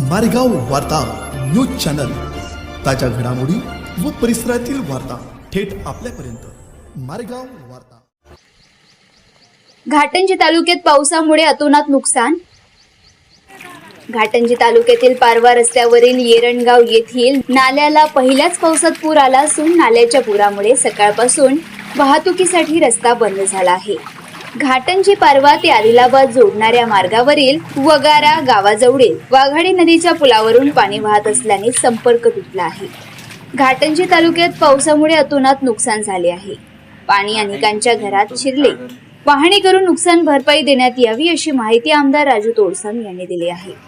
मारेगाव वार्ता news channel. ताज्या घडामोडी व परिसरातील वार्ता थेट आपल्यापर्यंत. मारेगाव वार्ता. घाटंजी तालुक्यात पावसामुळे अतोनात नुकसान? घाटंजी तालुक्यातील पारवा रस्त्यावरील येरणगाव येथील नाल्याला पहिल्याच पावसात पूर आला असून नाल्याच्या पुरामुळे सकाळपासून वाहतुकीसाठी रस्ता बंद झाला आहे. घाटंजी पारवा ते आदिलाबाद जोडणाऱ्या मार्गावरील वगारा गावाजवळील वाघाडी नदीच्या पुलावरून पाणी वाहत असल्याने संपर्क तुटला आहे. घाटंजी तालुक्यात पावसामुळे अतोनात नुकसान झाले आहे. पाणी अनेकांच्या घरात शिरले. पाहणी करून नुकसान भरपाई देण्यात यावी अशी माहिती आमदार राजू तोडसम यांनी दिली आहे.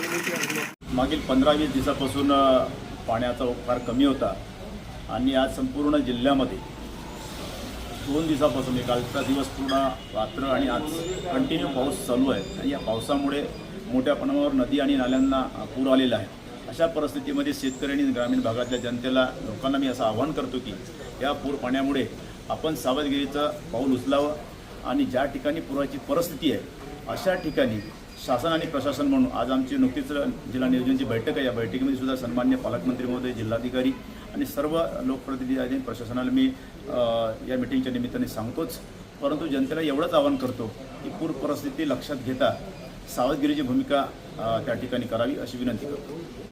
मागील पंधरा वीस दिवसापासून पाण्याचा ओघ फार कमी होता आणि आज संपूर्ण जिल्ह्यामध्ये दोन दिवसापासून म्हणजे कालचा दिवस पूर्ण रात्र आणि आज कंटिन्यू पाऊस चालू आहे. आणि या पावसामुळे मोठ्या प्रमाणावर नदी आणि नाल्यांना पूर आलेला आहे. अशा परिस्थितीमध्ये शेतकरी आणि ग्रामीण भागातल्या जनतेला लोकांना मी असं आवाहन करतो की या पूर पाण्यामुळे आपण सावधगिरीचं पाऊल उचलावं आणि ज्या ठिकाणी पुराची परिस्थिती आहे अशा ठिकाणी शासन आणि प्रशासन म्हणून आज आमची नुकतीच जिल्हा नियोजनची बैठक आहे. या बैठकीमध्ये सुद्धा सन्मान्य पालकमंत्री महोदय जिल्हाधिकारी आणि सर्व लोकप्रतिनिधी आणि प्रशासनाला मी या मिटिंगच्या निमित्ताने सांगतोच. परंतु जनतेला एवढंच आवाहन करतो की पूर परिस्थिती लक्षात घेता सावधगिरीची भूमिका त्या ठिकाणी करावी अशी विनंती करतो.